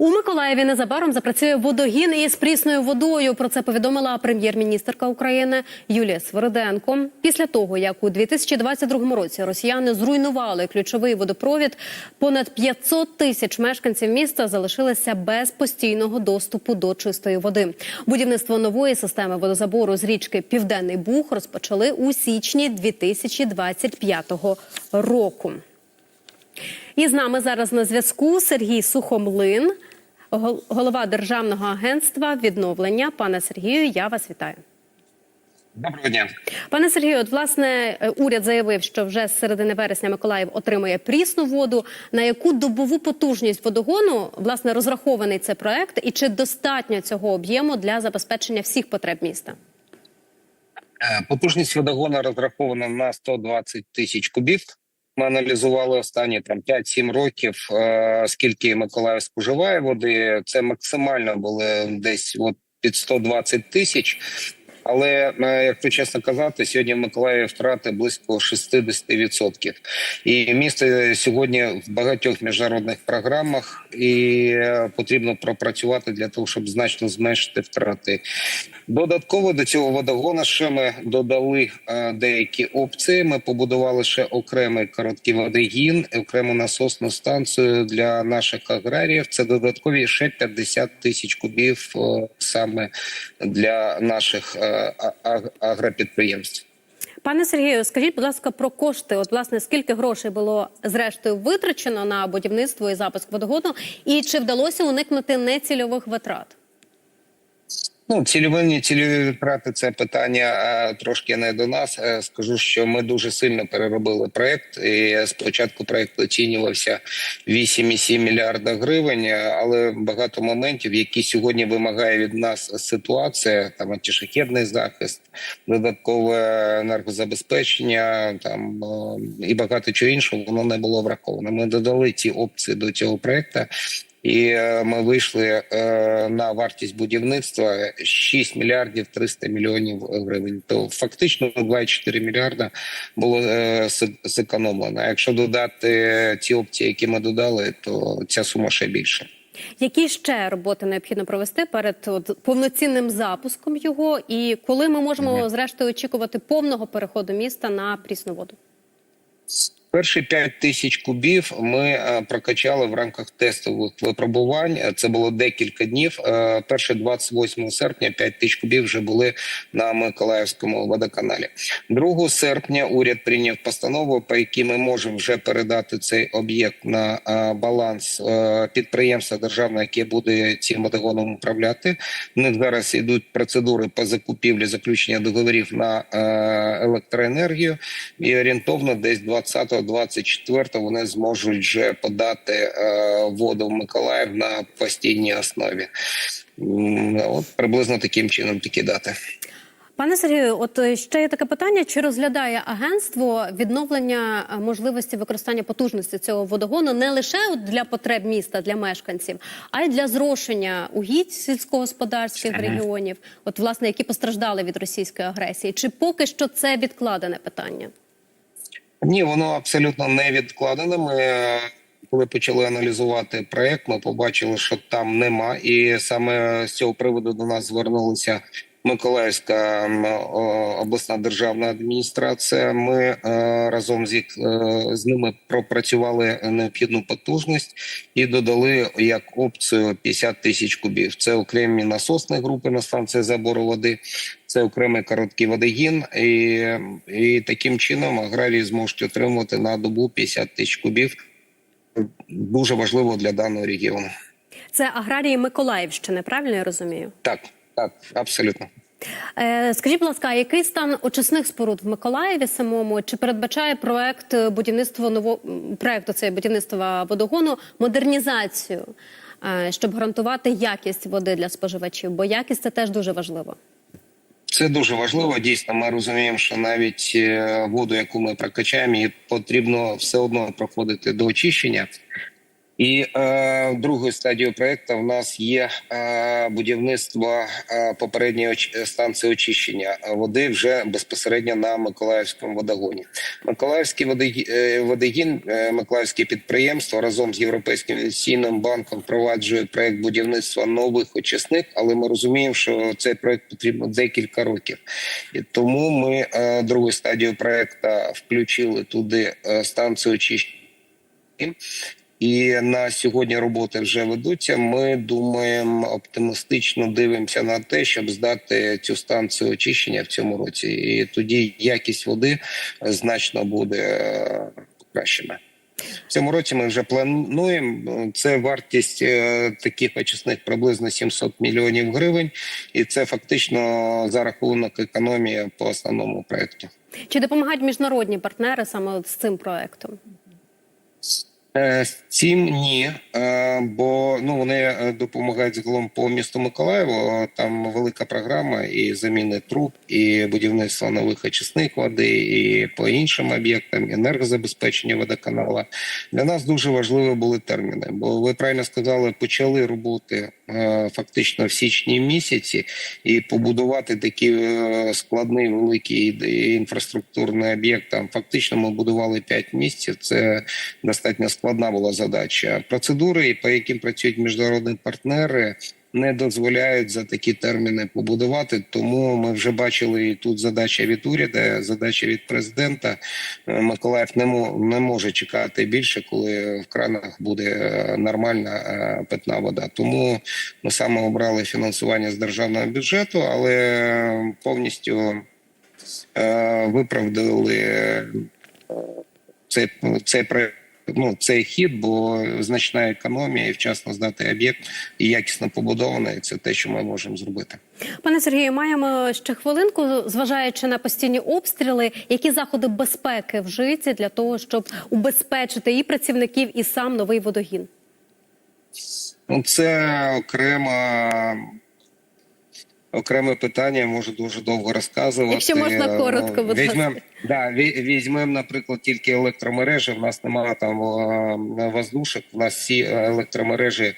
У Миколаєві незабаром запрацює водогін із прісною водою. Про це повідомила прем'єр-міністерка України Юлія Свериденко. Після того, як у 2022 році росіяни зруйнували ключовий водопровід, понад 500 тисяч мешканців міста залишилися без постійного доступу до чистої води. Будівництво нової системи водозабору з річки Південний Буг розпочали у січні 2025 року. І з нами зараз на зв'язку Сергій Сухомлин, голова Державного агентства відновлення. Пане Сергію, я вас вітаю. Доброго дня. Пане Сергію, от власне е, уряд заявив, що вже з середини вересня Миколаїв отримує прісну воду. На яку добову потужність водогону власне розрахований цей проект, і чи достатньо цього об'єму для забезпечення всіх потреб міста? Е, Потужність водогону розрахована на 120 тисяч кубів. Ми аналізували останні там 5-7 років, е, скільки Миколаїв споживає води. Це максимально були десь от під 120 тисяч. Але е, якщо чесно казати, сьогодні в Миколаєві втрати близько 60%. І місто сьогодні в багатьох міжнародних програмах, і е, потрібно пропрацювати для того, щоб значно зменшити втрати. Додатково до цього водогону ще ми додали е, деякі опції. Ми побудували ще окремий короткий водогін, окрему насосну станцію для наших аграріїв. Це додаткові ще 50 тисяч кубів саме для наших агропідприємств. Пане Сергію, скажіть, будь ласка, про кошти. От власне скільки грошей було зрештою витрачено на будівництво і запуск водогону, і чи вдалося уникнути нецільових витрат? Ну, цільові цільові витрати це питання трошки не до нас. Е, Скажу, що ми дуже сильно переробили проект. І спочатку проект оцінювався 8,7 мільярда гривень, е, але багато моментів, які сьогодні вимагає від нас ситуація, там антишахідний захист, додаткове енергозабезпечення, там е, і багато чого іншого, воно не було враховано. Ми додали ці опції до цього проекту. І е, ми вийшли е, на вартість будівництва 6 мільярдів 300 мільйонів гривень. То фактично 2,4 мільярда було е, зекономлено. А якщо додати ці опції, які ми додали, то ця сума ще більше. Які ще роботи необхідно провести перед от, повноцінним запуском його, і коли ми можемо зрештою очікувати повного переходу міста на прісну воду? Перші 5 тисяч кубів ми е, прокачали в рамках тестових випробувань. Це було декілька днів. Е, Перше 28 серпня 5 тисяч кубів вже були на Миколаївському водоканалі. 2 серпня уряд прийняв постанову, по якій ми можемо вже передати цей об'єкт на е, баланс підприємства державного, яке буде цим водогоном управляти. В них зараз йдуть процедури по закупівлі заключення договорів на електроенергію і орієнтовно десь 20-24 вони зможуть вже подати е, воду в Миколаїв на постійній основі. От приблизно таким чином такі дати. Пане Сергію, от е, ще є таке питання: чи розглядає агентство відновлення е, можливості використання потужності цього водогону не лише для потреб міста, для мешканців, а й для зрошення угідь сільськогосподарських регіонів, от власне які постраждали від російської агресії? Чи поки що це відкладене питання? Ні, воно абсолютно не відкладено. Ми е, коли почали аналізувати проект, ми побачили, що там нема, і саме з цього приводу до нас звернулися. Миколаївська обласна державна адміністрація. Ми е, разом з е, з ними пропрацювали необхідну потужність і додали як опцію 50 тисяч кубів. Це окремі насосні групи на станції забору води, це окремий короткий водогін, і, і таким чином аграрії зможуть отримувати на добу 50 тисяч кубів. Дуже важливо для даного регіону. Це аграрії Миколаївщини, правильно я розумію? Так, так, абсолютно. Е, Скажіть, будь ласка, який стан очисних споруд в Миколаєві самому? Чи передбачає проект будівництва ново м, проекту це будівництва водогону модернізацію, е, щоб гарантувати якість води для споживачів? Бо якість це теж дуже важливо. Це дуже важливо. Дійсно, ми розуміємо, що навіть е, воду, яку ми прокачаємо, її потрібно все одно проходити до очищення. І е, другою стадією проекту в нас є е, будівництво е, попередньої станції очищення води вже безпосередньо на Миколаївському водогоні. Миколаївський е, водогін, е, Миколаївське підприємство разом з Європейським інвестиційним банком впроваджує проект будівництва нових очисних, але ми розуміємо, що цей проект потрібно декілька років. І тому ми е, другу стадію проекту включили туди е, станцію очищення. І на сьогодні роботи вже ведуться. Ми думаємо, оптимістично дивимося на те, щоб здати цю станцію очищення в цьому році, і тоді якість води значно буде е, покращена. В цьому році ми вже плануємо. Це вартість е, таких очисних приблизно 700 мільйонів гривень, і це фактично за рахунок економії по основному проекту. Чи допомагають міжнародні партнери саме з цим проектом? Е, З цим ні, е, бо ну вони е, допомагають загалом по місту Миколаєву. Там велика програма і заміни труб, і будівництво нових очисних води, і по іншим об'єктам енергозабезпечення водоканала. Для нас дуже важливі були терміни. Бо ви правильно сказали, почали роботи е, фактично в січні місяці, і побудувати такий е, складний великий інфраструктурний об'єкт. Там фактично ми будували 5 місяців. Це достатньо складна була задача. Процедури, по яким працюють міжнародні партнери. Не дозволяють за такі терміни побудувати, тому ми вже бачили і тут задача від уряду, задача від президента. Е, Миколаїв не не може чекати більше, коли в кранах буде е, нормальна е, питна вода. Тому ми саме обрали фінансування з державного бюджету, але повністю виправдали цей, цей проект. Ну, цей хід, бо значна економія і вчасно здати об'єкт і якісно побудований. Це те, що ми можемо зробити. Пане Сергію, маємо ще хвилинку, зважаючи на постійні обстріли, які заходи безпеки вжиті для того, щоб убезпечити і працівників, і сам новий водогін. Ну, це окрема. Окреме питання, я можу дуже довго розказувати. Якщо можна коротко, будь ласка. Да, ві- візьмемо, наприклад, тільки електромережі. У нас немає там е, воздушок. У нас всі електромережі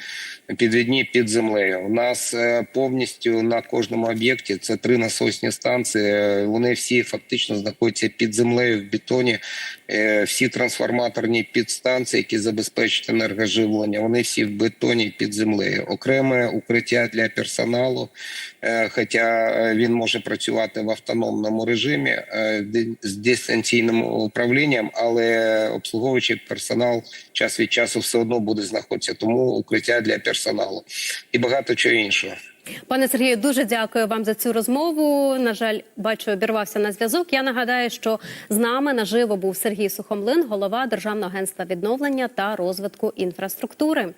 підвідні під землею. У нас е, повністю на кожному об'єкті це три насосні станції. е, Вони всі фактично знаходяться під землею в бетоні. Е, Всі трансформаторні підстанції, які забезпечують енергоживлення, вони всі в бетоні під землею. Окреме укриття для персоналу. Е, Хоча е, він може працювати в автономному режимі е, з дистанційним управлінням, але обслуговуючий персонал час від часу все одно буде знаходитися. Тому укриття для персоналу і багато чого іншого. Пане Сергію, дуже дякую вам за цю розмову. На жаль, бачу, обірвався на зв'язок. Я нагадаю, що з нами наживо був Сергій Сухомлин, голова Державного агентства відновлення та розвитку інфраструктури.